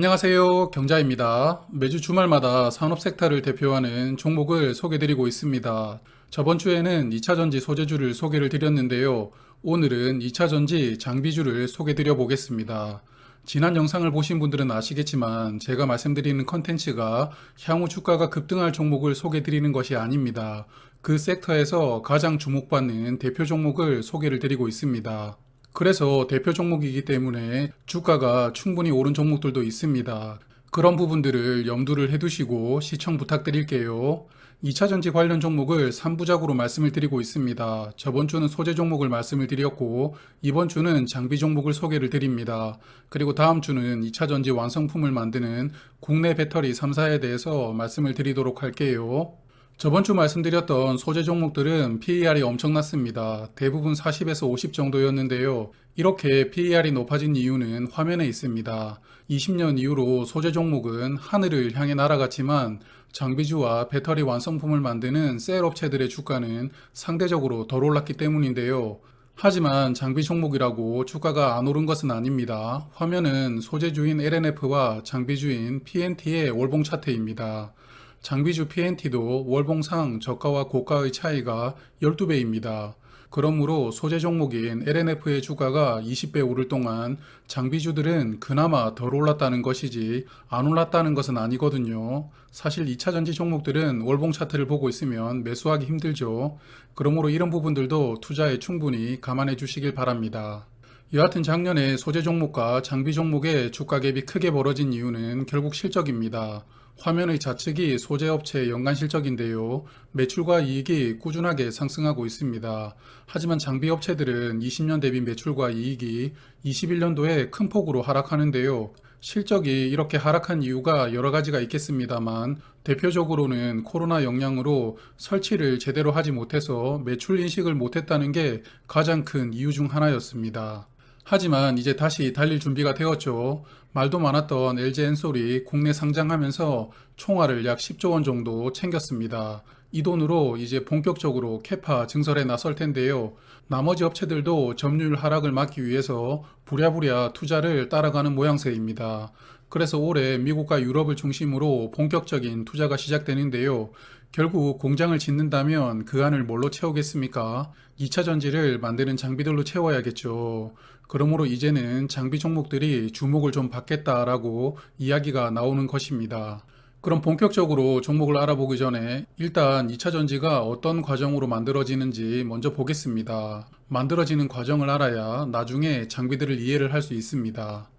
안녕하세요. 경자입니다. 매주 주말마다 산업 섹터를 대표하는 종목을 소개드리고 있습니다. 저번 주에는 2차전지 소재주를 소개를 드렸는데요. 오늘은 2차전지 장비주를 소개드려 보겠습니다. 지난 영상을 보신 분들은 아시겠지만 제가 말씀드리는 컨텐츠가 향후 주가가 급등할 종목을 소개드리는 것이 아닙니다. 그 섹터에서 가장 주목받는 대표 종목을 소개를 드리고 있습니다. 그래서 대표 종목이기 때문에 주가가 충분히 오른 종목들도 있습니다. 그런 부분들을 염두를 해두시고 시청 부탁드릴게요. 2차전지 관련 종목을 3부작으로 말씀을 드리고 있습니다. 저번 주는 소재 종목을 말씀을 드렸고, 이번 주는 장비 종목을 소개를 드립니다. 그리고 다음 주는 2차전지 완성품을 만드는 국내 배터리 3사에 대해서 말씀을 드리도록 할게요. 저번 주 말씀드렸던 소재 종목들은 PER이 엄청났습니다. 대부분 40에서 50 정도였는데요. 이렇게 PER이 높아진 이유는 화면에 있습니다. 20년 이후로 소재 종목은 하늘을 향해 날아갔지만 장비주와 배터리 완성품을 만드는 셀 업체들의 주가는 상대적으로 덜 올랐기 때문인데요. 하지만 장비 종목이라고 주가가 안 오른 것은 아닙니다. 화면은 소재주인 LNF와 장비주인 PNT의 월봉 차트입니다. 장비주 PNT도 월봉상 저가와 고가의 차이가 12배입니다. 그러므로 소재 종목인 LNF의 주가가 20배 오를 동안 장비주들은 그나마 덜 올랐다는 것이지 안 올랐다는 것은 아니거든요. 사실 2차 전지 종목들은 월봉 차트를 보고 있으면 매수하기 힘들죠. 그러므로 이런 부분들도 투자에 충분히 감안해 주시길 바랍니다. 여하튼 작년에 소재 종목과 장비 종목의 주가 갭이 크게 벌어진 이유는 결국 실적입니다. 화면의 좌측이 소재업체의 연간 실적인데요. 매출과 이익이 꾸준하게 상승하고 있습니다. 하지만 장비업체들은 20년 대비 매출과 이익이 21년도에 큰 폭으로 하락하는데요. 실적이 이렇게 하락한 이유가 여러 가지가 있겠습니다만 대표적으로는 코로나 영향으로 설치를 제대로 하지 못해서 매출 인식을 못했다는 게 가장 큰 이유 중 하나였습니다. 하지만 이제 다시 달릴 준비가 되었죠. 말도 많았던 LG 엔솔이 국내 상장하면서 총알을 약 10조 원 정도 챙겼습니다. 이 돈으로 이제 본격적으로 캐파 증설에 나설 텐데요. 나머지 업체들도 점유율 하락을 막기 위해서 부랴부랴 투자를 따라가는 모양새입니다. 그래서 올해 미국과 유럽을 중심으로 본격적인 투자가 시작되는데요. 결국 공장을 짓는다면 그 안을 뭘로 채우겠습니까? 2차 전지를 만드는 장비들로 채워야겠죠. 그러므로 이제는 장비 종목들이 주목을 좀 받겠다라고 이야기가 나오는 것입니다. 그럼 본격적으로 종목을 알아보기 전에 일단 2차 전지가 어떤 과정으로 만들어지는지 먼저 보겠습니다. 만들어지는 과정을 알아야 나중에 장비들을 이해를 할 수 있습니다.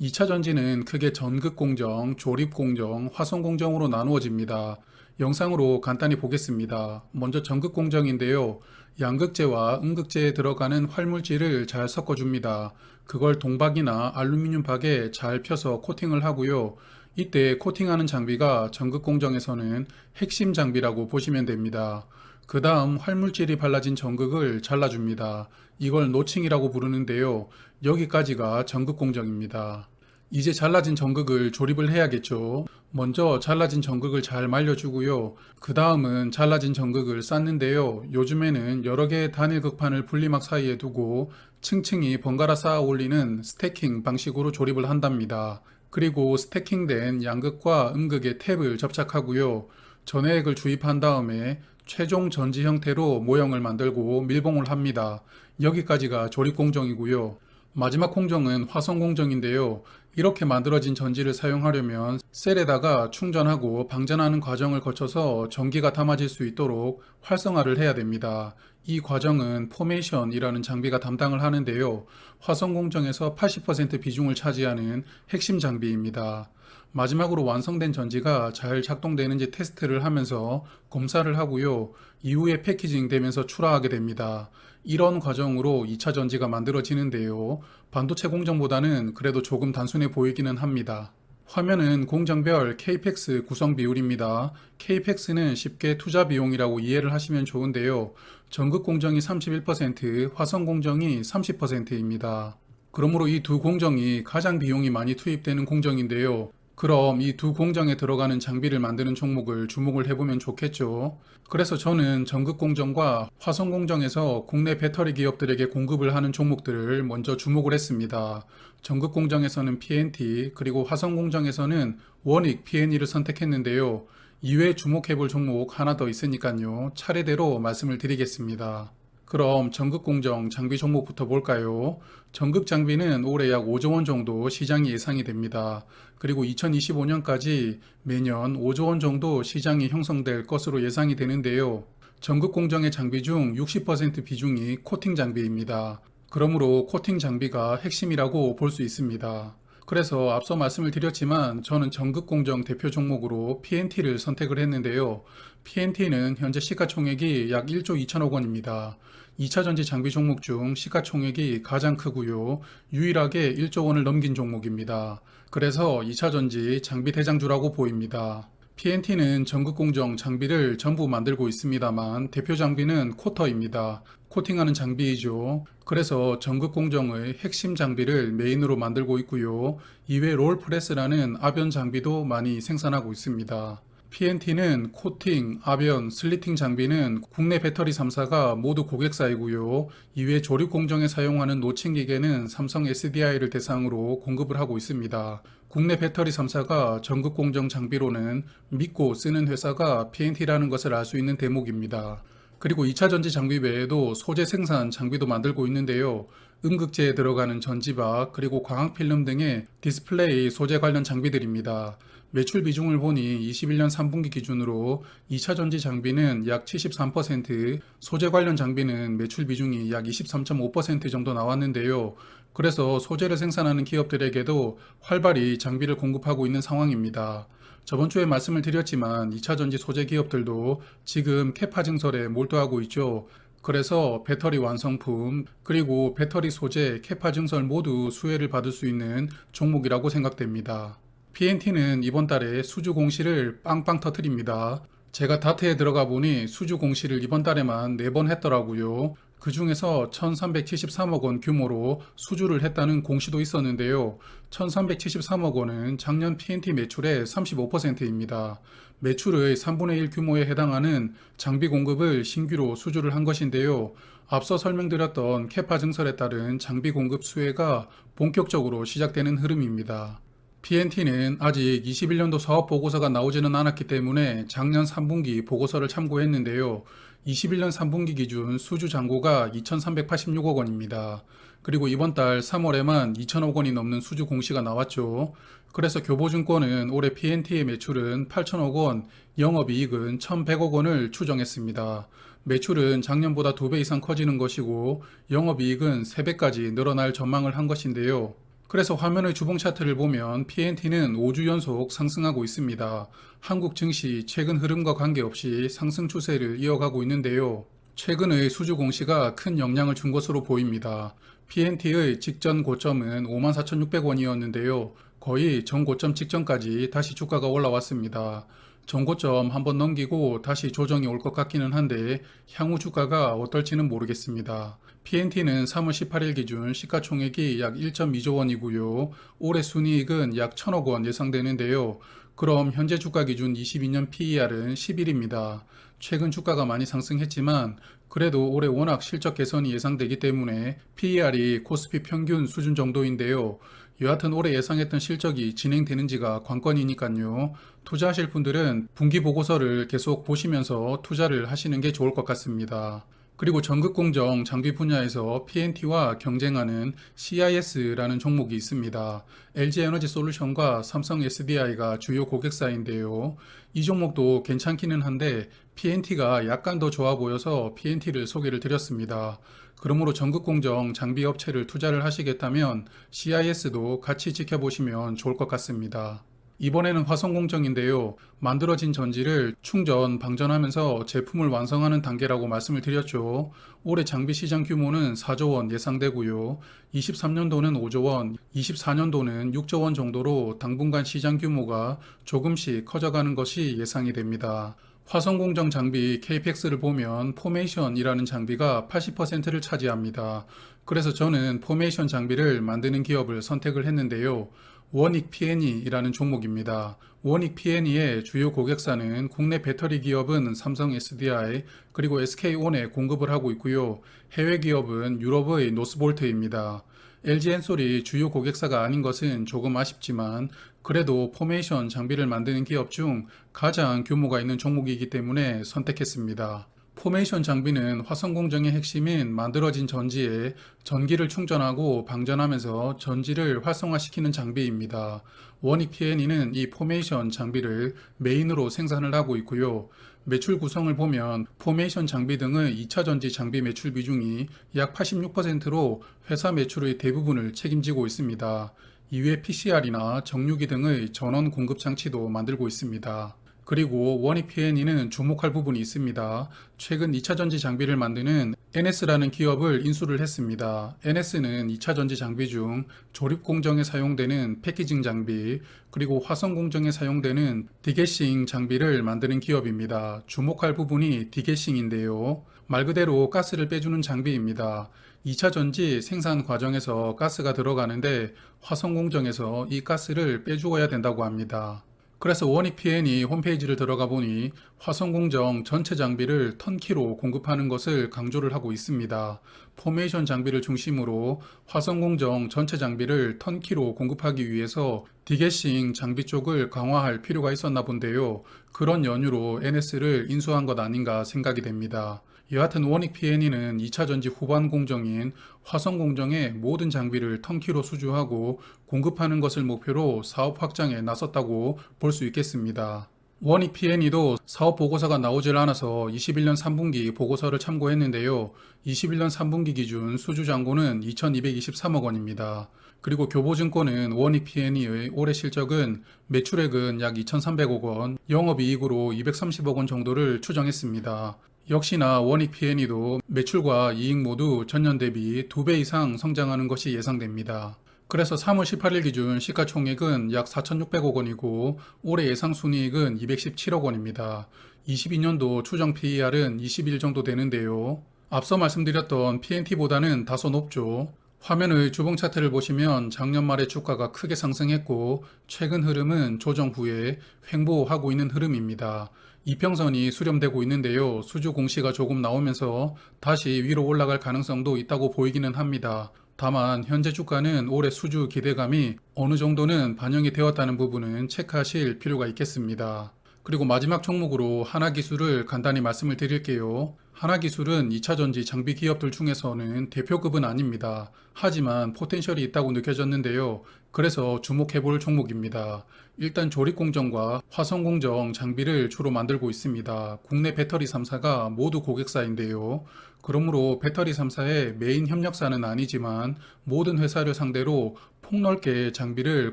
2차 전지는 크게 전극 공정, 조립 공정, 화성 공정으로 나누어집니다. 영상으로 간단히 보겠습니다. 먼저 전극 공정인데요. 양극재와 음극재에 들어가는 활물질을 잘 섞어줍니다. 그걸 동박이나 알루미늄 박에 잘 펴서 코팅을 하고요. 이때 코팅하는 장비가 전극 공정에서는 핵심 장비라고 보시면 됩니다. 그 다음 활물질이 발라진 전극을 잘라줍니다. 이걸 노칭이라고 부르는데요. 여기까지가 전극 공정입니다. 이제 잘라진 전극을 조립을 해야겠죠. 먼저 잘라진 전극을 잘 말려주고요. 그 다음은 잘라진 전극을 쌓는데요. 요즘에는 여러 개의 단일 극판을 분리막 사이에 두고 층층이 번갈아 쌓아 올리는 스태킹 방식으로 조립을 한답니다. 그리고 스태킹된 양극과 음극의 탭을 접착하고요. 전해액을 주입한 다음에 최종 전지 형태로 모형을 만들고 밀봉을 합니다. 여기까지가 조립 공정이고요. 마지막 공정은 화성 공정인데요. 이렇게 만들어진 전지를 사용하려면 셀에다가 충전하고 방전하는 과정을 거쳐서 전기가 담아질 수 있도록 활성화를 해야 됩니다. 이 과정은 포메이션이라는 장비가 담당을 하는데요. 화성 공정에서 80% 비중을 차지하는 핵심 장비입니다. 마지막으로 완성된 전지가 잘 작동되는지 테스트를 하면서 검사를 하고요. 이후에 패키징 되면서 출하하게 됩니다. 이런 과정으로 2차 전지가 만들어지는데요. 반도체 공정보다는 그래도 조금 단순해 보이기는 합니다. 화면은 공정별 KPX 구성 비율입니다. KPX는 쉽게 투자 비용이라고 이해를 하시면 좋은데요. 전극 공정이 31%, 화성 공정이 30%입니다. 그러므로 이 두 공정이 가장 비용이 많이 투입되는 공정인데요. 그럼 이 두 공정에 들어가는 장비를 만드는 종목을 주목을 해보면 좋겠죠. 그래서 저는 전극 공정과 화성 공정에서 국내 배터리 기업들에게 공급을 하는 종목들을 먼저 주목을 했습니다. 전극 공정에서는 PNT, 그리고 화성 공정에서는 원익 PNE를 선택했는데요. 이외에 주목해볼 종목 하나 더 있으니까요. 차례대로 말씀을 드리겠습니다. 그럼 전극공정 장비 종목부터 볼까요? 전극 장비는 올해 약 5조 원 정도 시장이 예상이 됩니다. 그리고 2025년까지 매년 5조 원 정도 시장이 형성될 것으로 예상이 되는데요. 전극 공정의 장비 중 60% 비중이 코팅 장비입니다. 그러므로 코팅 장비가 핵심이라고 볼 수 있습니다. 그래서 앞서 말씀을 드렸지만 저는 전극 공정 대표 종목으로 PNT를 선택을 했는데요. PNT는 현재 시가총액이 약 1조 2천억 원입니다. 2차 전지 장비 종목 중 시가총액이 가장 크고요. 유일하게 1조 원을 넘긴 종목입니다. 그래서 2차 전지 장비 대장주라고 보입니다. PNT는 전극 공정 장비를 전부 만들고 있습니다만 대표 장비는 코터입니다. 코팅하는 장비이죠. 그래서 전극 공정의 핵심 장비를 메인으로 만들고 있고요. 이외 롤프레스라는 아변 장비도 많이 생산하고 있습니다. PNT는 코팅, 아변, 슬리팅 장비는 국내 배터리 3사가 모두 고객사이고요. 이외 조립 공정에 사용하는 노칭 기계는 삼성 SDI를 대상으로 공급을 하고 있습니다. 국내 배터리 3사가 전극 공정 장비로는 믿고 쓰는 회사가 PNT라는 것을 알 수 있는 대목입니다. 그리고 2차 전지 장비 외에도 소재 생산 장비도 만들고 있는데요. 음극재에 들어가는 전지박, 그리고 광학 필름 등의 디스플레이 소재 관련 장비들입니다. 매출 비중을 보니 21년 3분기 기준으로 2차 전지 장비는 약 73%, 소재 관련 장비는 매출 비중이 약 23.5% 정도 나왔는데요. 그래서 소재를 생산하는 기업들에게도 활발히 장비를 공급하고 있는 상황입니다. 저번 주에 말씀을 드렸지만 2차 전지 소재 기업들도 지금 캐파 증설에 몰두하고 있죠. 그래서 배터리 완성품, 그리고 배터리 소재, 캐파 증설 모두 수혜를 받을 수 있는 종목이라고 생각됩니다. PNT는 이번 달에 수주 공시를 빵빵 터트립니다. 제가 다트에 들어가 보니 수주 공시를 이번 달에만 4번 했더라고요. 그 중에서 1373억 원 규모로 수주를 했다는 공시도 있었는데요. 1373억 원은 작년 PNT 매출의 35%입니다. 매출의 3분의 1 규모에 해당하는 장비 공급을 신규로 수주를 한 것인데요. 앞서 설명드렸던 캐파 증설에 따른 장비 공급 수혜가 본격적으로 시작되는 흐름입니다. PNT는 아직 21년도 사업 보고서가 나오지는 않았기 때문에 작년 3분기 보고서를 참고했는데요. 21년 3분기 기준 수주 잔고가 2,386억 원입니다. 그리고 이번 달 3월에만 2천억 원이 넘는 수주 공시가 나왔죠. 그래서 교보증권은 올해 PNT의 매출은 8천억 원, 영업이익은 1,100억 원을 추정했습니다. 매출은 작년보다 2배 이상 커지는 것이고 영업이익은 3배까지 늘어날 전망을 한 것인데요. 그래서 화면의 주봉 차트를 보면 PNT는 5주 연속 상승하고 있습니다. 한국 증시 최근 흐름과 관계없이 상승 추세를 이어가고 있는데요. 최근의 수주 공시가 큰 영향을 준 것으로 보입니다. PNT의 직전 고점은 54,600원이었는데요. 거의 전고점 직전까지 다시 주가가 올라왔습니다. 전고점 한번 넘기고 다시 조정이 올 것 같기는 한데 향후 주가가 어떨지는 모르겠습니다. PNT는 3월 18일 기준 시가총액이 약 1.2조 원이고요. 올해 순이익은 약 1천억 원 예상되는데요. 그럼 현재 주가 기준 22년 PER은 11입니다. 최근 주가가 많이 상승했지만 그래도 올해 워낙 실적 개선이 예상되기 때문에 PER이 코스피 평균 수준 정도인데요. 여하튼 올해 예상했던 실적이 진행되는지가 관건이니까요. 투자하실 분들은 분기 보고서를 계속 보시면서 투자를 하시는 게 좋을 것 같습니다. 그리고 전극공정 장비 분야에서 PNT와 경쟁하는 CIS라는 종목이 있습니다. LG에너지 솔루션과 삼성 SDI가 주요 고객사인데요. 이 종목도 괜찮기는 한데 PNT가 약간 더 좋아 보여서 PNT를 소개를 드렸습니다. 그러므로 전극공정 장비 업체를 투자를 하시겠다면 CIS도 같이 지켜보시면 좋을 것 같습니다. 이번에는 화성 공정인데요. 만들어진 전지를 충전, 방전하면서 제품을 완성하는 단계라고 말씀을 드렸죠. 올해 장비 시장 규모는 4조 원 예상되고요. 23년도는 5조 원, 24년도는 6조 원 정도로 당분간 시장 규모가 조금씩 커져가는 것이 예상이 됩니다. 화성공정 장비 KPX를 보면 포메이션이라는 장비가 80%를 차지합니다. 그래서 저는 포메이션 장비를 만드는 기업을 선택을 했는데요. 원익 P&E이라는 종목입니다. 원익 P&E의 주요 고객사는 국내 배터리 기업은 삼성 SDI 그리고 SK온에 공급을 하고 있고요. 해외 기업은 유럽의 노스볼트입니다. LG 엔솔이 주요 고객사가 아닌 것은 조금 아쉽지만 그래도 포메이션 장비를 만드는 기업 중 가장 규모가 있는 종목이기 때문에 선택했습니다. 포메이션 장비는 화성 공정의 핵심인 만들어진 전지에 전기를 충전하고 방전하면서 전지를 활성화시키는 장비입니다. 원익 P&E는 이 포메이션 장비를 메인으로 생산을 하고 있고요. 매출 구성을 보면 포메이션 장비 등의 2차 전지 장비 매출 비중이 약 86%로 회사 매출의 대부분을 책임지고 있습니다. 이외 PCR이나 정유기 등의 전원 공급 장치도 만들고 있습니다. 그리고 원익 P&E는 주목할 부분이 있습니다. 최근 2차 전지 장비를 만드는 NS라는 기업을 인수를 했습니다. NS는 2차 전지 장비 중 조립 공정에 사용되는 패키징 장비, 그리고 화성 공정에 사용되는 디게싱 장비를 만드는 기업입니다. 주목할 부분이 디게싱인데요. 말 그대로 가스를 빼주는 장비입니다. 2차 전지 생산 과정에서 가스가 들어가는데 화성 공정에서 이 가스를 빼주어야 된다고 합니다. 그래서 원익 P&E 홈페이지를 들어가 보니 화성공정 전체 장비를 턴키로 공급하는 것을 강조를 하고 있습니다. 포메이션 장비를 중심으로 화성공정 전체 장비를 턴키로 공급하기 위해서 디게싱 장비 쪽을 강화할 필요가 있었나 본데요. 그런 연유로 NS를 인수한 것 아닌가 생각이 됩니다. 여하튼 원익 P&E는 2차 전지 후반 공정인 화성 공정의 모든 장비를 턴키로 수주하고 공급하는 것을 목표로 사업 확장에 나섰다고 볼 수 있겠습니다. 원익 P&E도 사업 보고서가 나오질 않아서 21년 3분기 보고서를 참고했는데요. 21년 3분기 기준 수주 잔고는 2,223억 원입니다. 그리고 교보증권은 원익 P&E의 올해 실적은 매출액은 약 2,300억 원, 영업이익으로 230억 원 정도를 추정했습니다. 역시나 원익 P&E도 매출과 이익 모두 전년 대비 2배 이상 성장하는 것이 예상됩니다. 그래서 3월 18일 기준 시가총액은 약 4,600억 원이고 올해 예상 순이익은 217억 원입니다. 22년도 추정 PER은 21 정도 되는데요. 앞서 말씀드렸던 PNT보다는 다소 높죠. 화면의 주봉 차트를 보시면 작년 말에 주가가 크게 상승했고 최근 흐름은 조정 후에 횡보하고 있는 흐름입니다. 이평선이 수렴되고 있는데요. 수주 공시가 조금 나오면서 다시 위로 올라갈 가능성도 있다고 보이기는 합니다. 다만 현재 주가는 올해 수주 기대감이 어느 정도는 반영이 되었다는 부분은 체크하실 필요가 있겠습니다. 그리고 마지막 종목으로 하나 기술을 간단히 말씀을 드릴게요. 하나 기술은 2차전지 장비 기업들 중에서는 대표급은 아닙니다. 하지만 포텐셜이 있다고 느껴졌는데요. 그래서 주목해 볼 종목입니다. 일단 조립공정과 화성공정 장비를 주로 만들고 있습니다. 국내 배터리 3사가 모두 고객사인데요. 그러므로 배터리 3사의 메인 협력사는 아니지만 모든 회사를 상대로 폭넓게 장비를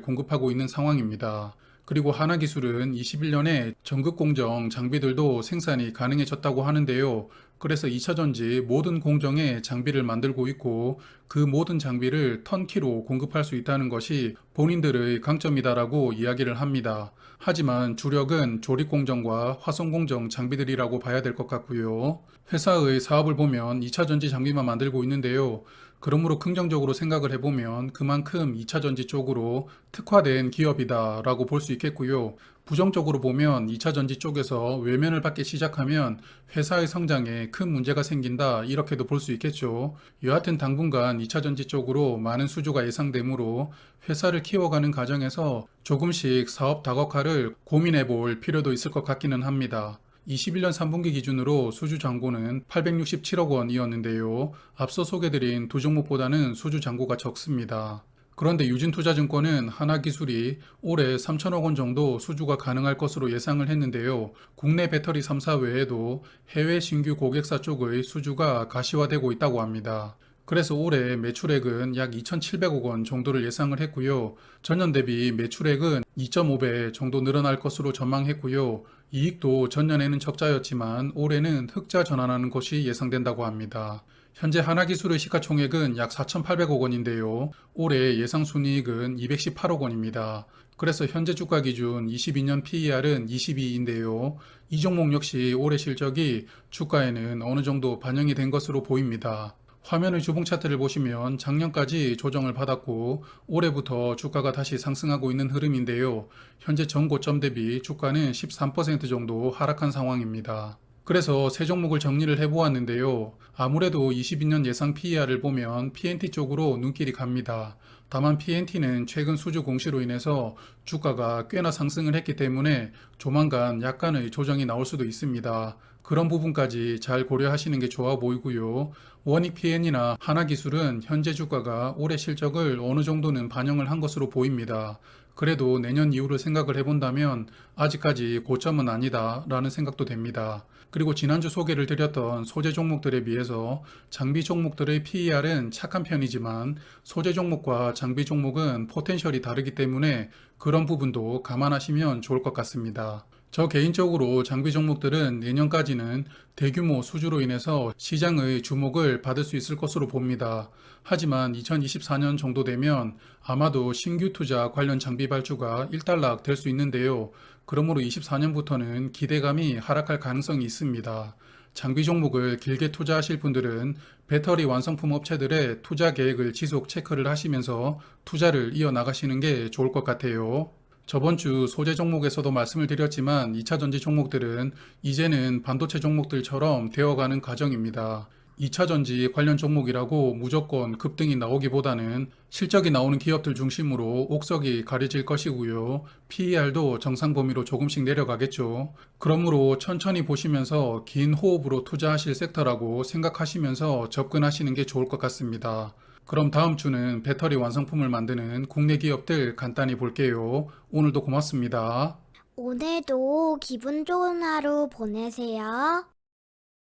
공급하고 있는 상황입니다. 그리고 하나 기술은 21년에 전극 공정 장비들도 생산이 가능해졌다고 하는데요. 그래서 2차전지 모든 공정에 장비를 만들고 있고 그 모든 장비를 턴키로 공급할 수 있다는 것이 본인들의 강점이다라고 이야기를 합니다. 하지만 주력은 조립 공정과 화성 공정 장비들이라고 봐야 될 것 같고요. 회사의 사업을 보면 2차전지 장비만 만들고 있는데요. 그러므로 긍정적으로 생각을 해보면 그만큼 2차 전지 쪽으로 특화된 기업이다라고 볼 수 있겠고요. 부정적으로 보면 2차 전지 쪽에서 외면을 받기 시작하면 회사의 성장에 큰 문제가 생긴다 이렇게도 볼 수 있겠죠. 여하튼 당분간 2차 전지 쪽으로 많은 수주가 예상되므로 회사를 키워가는 과정에서 조금씩 사업 다각화를 고민해 볼 필요도 있을 것 같기는 합니다. 21년 3분기 기준으로 수주 잔고는 867억 원이었는데요. 앞서 소개드린 두 종목보다는 수주 잔고가 적습니다. 그런데 유진투자증권은 하나기술이 올해 3천억 원 정도 수주가 가능할 것으로 예상을 했는데요. 국내 배터리 3사 외에도 해외 신규 고객사 쪽의 수주가 가시화되고 있다고 합니다. 그래서 올해 매출액은 약 2,700억 원 정도를 예상을 했고요. 전년 대비 매출액은 2.5배 정도 늘어날 것으로 전망했고요. 이익도 전년에는 적자였지만 올해는 흑자 전환하는 것이 예상된다고 합니다. 현재 하나기술의 시가총액은 약 4,800억 원인데요. 올해 예상 순이익은 218억 원입니다. 그래서 현재 주가 기준 22년 PER은 22인데요. 이 종목 역시 올해 실적이 주가에는 어느 정도 반영이 된 것으로 보입니다. 화면의 주봉 차트를 보시면 작년까지 조정을 받았고 올해부터 주가가 다시 상승하고 있는 흐름인데요. 현재 전 고점 대비 주가는 13% 정도 하락한 상황입니다. 그래서 세 종목을 정리를 해보았는데요. 아무래도 22년 예상 PER을 보면 PNT 쪽으로 눈길이 갑니다. 다만 PNT는 최근 수주 공시로 인해서 주가가 꽤나 상승을 했기 때문에 조만간 약간의 조정이 나올 수도 있습니다. 그런 부분까지 잘 고려하시는 게 좋아 보이고요. 원익 PN이나 하나기술은 현재 주가가 올해 실적을 어느 정도는 반영을 한 것으로 보입니다. 그래도 내년 이후를 생각을 해본다면 아직까지 고점은 아니다 라는 생각도 됩니다. 그리고 지난주 소개를 드렸던 소재 종목들에 비해서 장비 종목들의 PER은 착한 편이지만 소재 종목과 장비 종목은 포텐셜이 다르기 때문에 그런 부분도 감안하시면 좋을 것 같습니다. 저 개인적으로 장비 종목들은 내년까지는 대규모 수주로 인해서 시장의 주목을 받을 수 있을 것으로 봅니다. 하지만 2024년 정도 되면 아마도 신규 투자 관련 장비 발주가 일단락 될 수 있는데요. 그러므로 24년부터는 기대감이 하락할 가능성이 있습니다. 장비 종목을 길게 투자하실 분들은 배터리 완성품 업체들의 투자 계획을 지속 체크를 하시면서 투자를 이어나가시는 게 좋을 것 같아요. 저번 주 소재 종목에서도 말씀을 드렸지만 2차 전지 종목들은 이제는 반도체 종목들처럼 되어가는 과정입니다. 2차 전지 관련 종목이라고 무조건 급등이 나오기보다는 실적이 나오는 기업들 중심으로 옥석이 가려질 것이고요. PER도 정상 범위로 조금씩 내려가겠죠. 그러므로 천천히 보시면서 긴 호흡으로 투자하실 섹터라고 생각하시면서 접근하시는 게 좋을 것 같습니다. 그럼 다음 주는 배터리 완성품을 만드는 국내 기업들 간단히 볼게요. 오늘도 고맙습니다. 오늘도 기분 좋은 하루 보내세요.